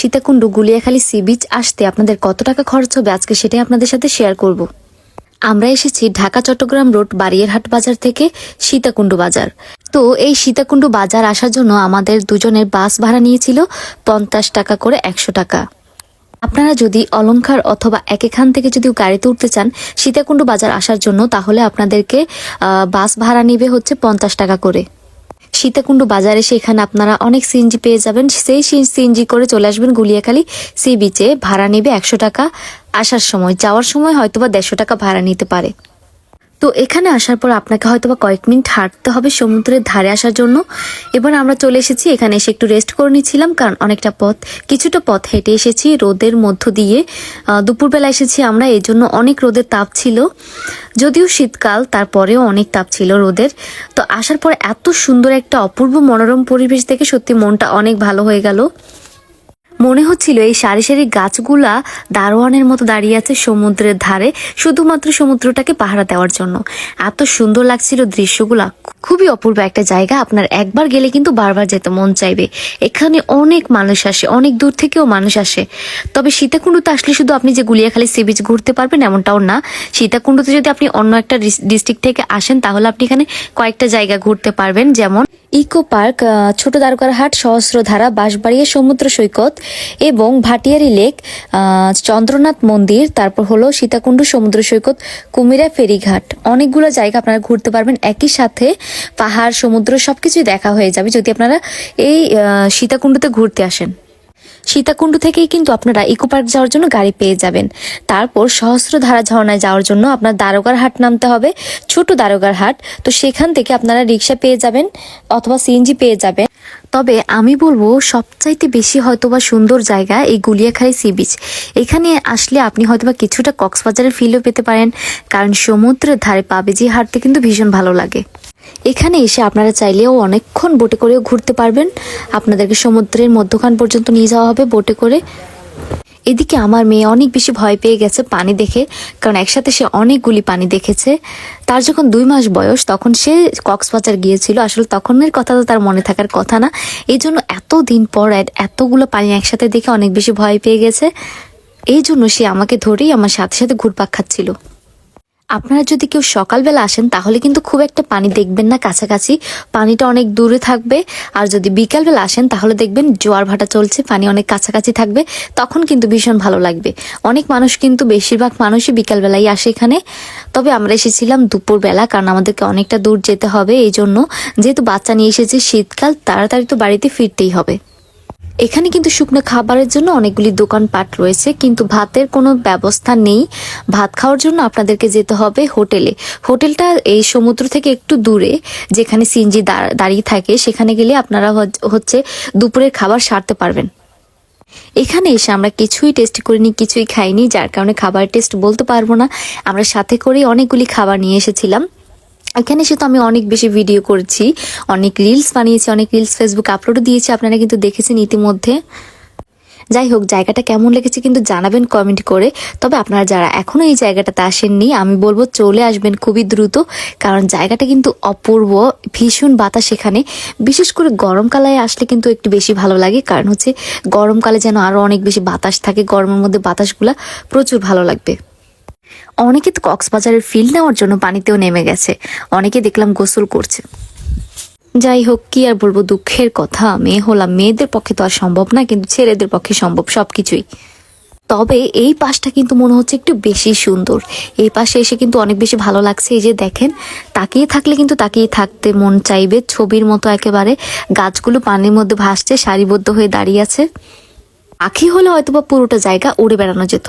Sitakunda Guliakhali sea beach আসতে আপনাদের কত টাকা খরচ হবে আজকে সেটাই আপনাদের সাথে শেয়ার করব। আমরা এসেছি ঢাকা, চট্টগ্রাম রোড বারিয়ারহাট বাজার থেকে সীতাকুণ্ড বাজার। তো এই সীতাকুণ্ড বাজার আসার জন্য আমাদের দুজনের বাস ভাড়া নিয়েছিল পঞ্চাশ টাকা করে একশো টাকা। আপনারা যদি অলংকার অথবা এক এখান থেকে যদি গাড়িতে উঠতে চান সীতাকুণ্ড বাজার আসার জন্য, তাহলে আপনাদেরকে বাস ভাড়া নিবে হচ্ছে পঞ্চাশ টাকা করে। সীতাকুণ্ড বাজারে সেখানে আপনারা অনেক সিএনজি পেয়ে যাবেন। সেই সিএনজি করে চলে আসবেন গুলিয়াখালী সি বিচে ভাড়া নেবে একশো টাকা আসার সময়। যাওয়ার সময় হয়তোবা দেড়শো টাকা ভাড়া নিতে পারে। তো এখানে আসার পর আপনাকে হয়তোবা কয়েক মিনিট হাঁটতে হবে সমুদ্রের ধারে আসার জন্য। এবার আমরা চলে এসেছি, এখানে এসে একটু রেস্ট করে নিচ্ছিলাম কারণ অনেকটা পথ, কিছুটা পথ হেঁটে এসেছি রোদের মধ্য দিয়ে। দুপুরবেলা এসেছি আমরা এই জন্য অনেক রোদের তাপ ছিল। যদিও শীতকাল, তারপরেও অনেক তাপ ছিল রোদের। তো আসার পর এত সুন্দর একটা অপূর্ব মনোরম পরিবেশ দেখে সত্যি মনটা অনেক ভালো হয়ে গেল। মনে হচ্ছিল এই সারি সারি গাছগুলা দারোয়ানের মতো দাঁড়িয়ে আছে সমুদ্রের ধারে, শুধুমাত্র সমুদ্রটাকে পাহারা দেওয়ার জন্য। এত সুন্দর লাগছিল দৃশ্যগুলা খুবই অপূর্ব একটা জায়গা। আপনার একবার গেলে কিন্তু বারবার যেতে মন চাইবে। এখানে অনেক মানুষ আসে, অনেক দূর থেকেও মানুষ আসে। তবে সীতাকুণ্ডতে আসলে শুধু আপনি যে গুলিয়াখালী সি বিচ ঘুরতে পারবেন এমনটাও না। সীতাকুণ্ডতে যদি আপনি অন্য একটা ডিস্ট্রিক্ট থেকে আসেন, তাহলে আপনি এখানে কয়েকটা জায়গা ঘুরতে পারবেন। যেমন ইকো পার্ক ছোট দ্বারকারহাট, সহস্রধারা, বাঁশবাড়িয়া, সমুদ্র সৈকত এবং ভাটিয়ারি লেক চন্দ্রনাথ মন্দির, তারপর হলো সীতাকুণ্ড, সমুদ্র সৈকত, কুমিরা ফেরিঘাট। অনেকগুলো জায়গা আপনারা ঘুরতে পারবেন। একই সাথে পাহাড়, সমুদ্র, সবকিছুই দেখা হয়ে যাবে যদি আপনারা এই সীতাকুণ্ডতে ঘুরতে আসেন। সীতাকুণ্ড থেকেই কিন্তু আপনারা ইকো পার্ক যাওয়ার জন্য গাড়ি পেয়ে যাবেন। তারপর সহস্রধারা ঝর্ণায় যাওয়ার জন্য আপনার দারোগার হাট নামতে হবে, ছোট দারোগার হাট। তো সেখান থেকে আপনারা রিক্সা পেয়ে যাবেন অথবা সিএনজি পেয়ে যাবেন। তবে আমি বলব, সবচাইতে বেশি হয়তোবা সুন্দর জায়গা এই গুলিয়াখালী সি বিচ। এখানে আসলে আপনি হয়তোবা কিছুটা কক্সবাজারের ফিলও পেতে পারেন, কারণ সমুদ্রের ধারে পাবেজি হাঁটতে কিন্তু ভীষণ ভালো লাগে। এখানে এসে আপনারা চাইলেও অনেকক্ষণ বোটে করেও ঘুরতে পারবেন। আপনাদেরকে সমুদ্রের মধ্যখান পর্যন্ত নিয়ে যাওয়া হবে বোটে করে। এদিকে আমার মেয়ে অনেক বেশি ভয় পেয়ে গেছে পানি দেখে, কারণ একসাথে সে অনেকগুলি পানি দেখেছে। তার যখন দুই মাস বয়স, তখন সে কক্সবাজার গিয়েছিল। আসলে তখনের কথা তো তার মনে থাকার কথা না। এই জন্য এত দিন পর এত- এতগুলো পানি একসাথে দেখে অনেক বেশি ভয় পেয়ে গেছে। এই জন্য সে আমাকে ধরেই আমার সাথে সাথে ঘুরপাক খাচ্ছিল। আপনারা যদি কেউ সকালবেলা আসেন, তাহলে কিন্তু খুব একটা পানি দেখবেন না কাছাকাছি। পানিটা অনেক দূরে থাকবে। আর যদি বিকালবেলা আসেন, তাহলে দেখবেন জোয়ার ভাটা চলছে, পানি অনেক কাছাকাছি থাকবে। তখন কিন্তু ভীষণ ভালো লাগবে। অনেক মানুষ কিন্তু বেশিরভাগ মানুষই বিকালবেলাই আসে এখানে। তবে আমরা এসেছিলাম দুপুরবেলা, কারণ আমাদেরকে অনেকটা দূর যেতে হবে। এই জন্য যেহেতু বাচ্চা নিয়ে এসেছি, শীতকাল তাড়াতাড়ি তো বাড়িতে ফিরতেই হবে। এখানে কিন্তু শুকনো খাবারের জন্য অনেকগুলি দোকানপাট রয়েছে, কিন্তু ভাতের কোনো ব্যবস্থা নেই। ভাত খাওয়ার জন্য আপনাদেরকে যেতে হবে হোটেলে। হোটেলটা এই সমুদ্র থেকে একটু দূরে, যেখানে সিনজি দাঁড়িয়ে থাকে, সেখানে গেলে আপনারা হচ্ছে দুপুরের খাবার সারতে পারবেন। এখানে এসে আমরা কিছুই টেস্ট করিনি, কিছুই খাইনি, যার কারণে খাবার টেস্ট বলতে পারব না। আমরা সাথে করেই অনেকগুলি খাবার নিয়ে এসেছিলাম। এখানে সে তো আমি অনেক বেশি ভিডিও করেছি, অনেক রিলস বানিয়েছি, অনেক রিলস ফেসবুক আপলোডও দিয়েছি, আপনারা কিন্তু দেখেছেন ইতিমধ্যে। যাই হোক, জায়গাটা কেমন লেগেছে কিন্তু জানাবেন কমেন্ট করে। তবে আপনারা যারা এখনও এই জায়গাটাতে আসেননি, আমি বলব চলে আসবেন খুবই দ্রুত, কারণ জায়গাটা কিন্তু অপূর্ব, ভীষণ বাতাস এখানে। বিশেষ করে গরমকালে আসলে কিন্তু একটু বেশি ভালো লাগে, কারণ হচ্ছে গরমকালে যেন আরও অনেক বেশি বাতাস থাকে, গরমের মধ্যে বাতাসগুলা প্রচুর ভালো লাগবে। অনেকে তো কক্সবাজারের ফিল নেওয়ার জন্য পানিতেও নেমে গেছে। অনেকে দেখলাম গোসল করছে। যাই হোক, কি আর বলব, দুঃখের কথা। মেয়ে হলাম, মেয়েদের পক্ষে তো আর সম্ভব না, কিন্তু ছেলেদের পক্ষে সম্ভব সবকিছুই। তবে এই পাশটা কিন্তু মনে হচ্ছে একটু বেশি সুন্দর। এই পাশে এসে কিন্তু অনেক বেশি ভালো লাগছে। এই যে দেখেন, তাকিয়ে থাকলে কিন্তু তাকিয়ে থাকতে মন চাইবে। ছবির মতো একেবারে, গাছগুলো পানির মধ্যে ভাসছে, সারিবদ্ধ হয়ে দাঁড়িয়ে আছে। পাখি হলে হয়তো বা পুরোটা জায়গা উড়ে বেড়ানো যেত।